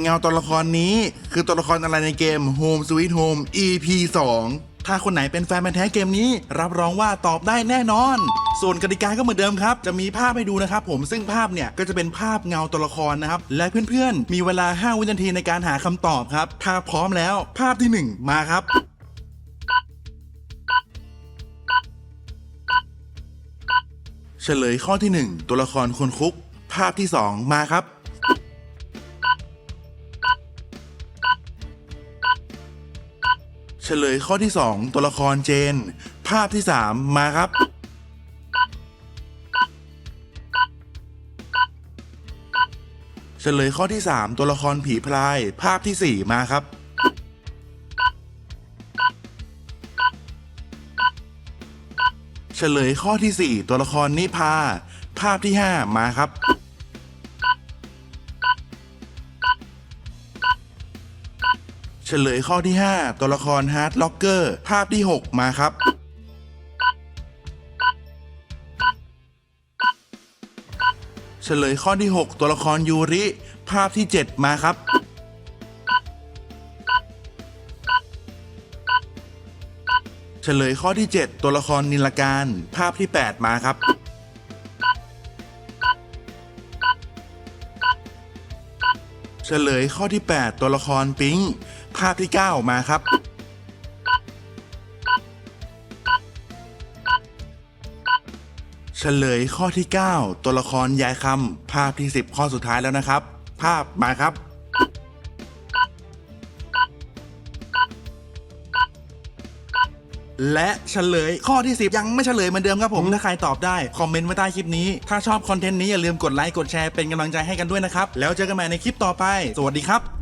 เงาตัวละครนี้คือตัวละครอะไรในเกม Home Sweet Home EP 2 ถ้าคนไหนเป็นแฟนพันธ์แท้เกมนี้ รับรองว่าตอบได้แน่นอน ส่วนกติกาก็เหมือนเดิมครับ จะมีภาพให้ดูนะครับผมซึ่งภาพเนี่ยก็จะเป็นภาพเงาตัวละครนะครับ และเพื่อนๆ มีเวลา 5 วินาทีในการหาคำตอบครับ ถ้าพร้อมแล้วภาพทีหนึ่1 มาครับเฉลยข้อที่ 1 ตัวละครคนคุก ภาพที่ 2 มาครับ เฉลยข้อที่ 2 ตัวละครเจน ภาพที่ 3 มาครับ เฉลยข้อที่ 3 ตัวละครผีพลาย ภาพที่ 4 มาครับ เฉลยข้อที่ 4 ตัวละครนิพา ภาพที่ 5 มาครับ เฉลยข้อที่ 5 ตัวละครฮาร์ดล็อกเกอร์ภาพที่ 6 มาครับ เฉลยข้อที่ 6 ตัวละครยูริ ภาพที่ 7 มาครับ เฉลยข้อที่ 7 ตัวละครนิลการ ภาพที่ 8 มาครับ เฉลยข้อที่ 8 ตัวละครปิงภาพที่ 9 มาครับ เฉลยข้อที่ 9 ตัวละครยายคำภาพที่ 10 ข้อสุดท้ายแล้วนะครับ ภาพมาครับ และเฉลยข้อที่ 10 ยังไม่เฉลยเหมือนเดิมครับผม ถ้าใครตอบได้ คอมเมนต์ไว้ใต้คลิปนี้ ถ้าชอบคอนเทนต์นี้อย่าลืมกดไลค์กดแชร์เป็นกำลังใจให้กันด้วยนะครับ แล้วเจอกันใหม่ในคลิปต่อไป สวัสดีครับ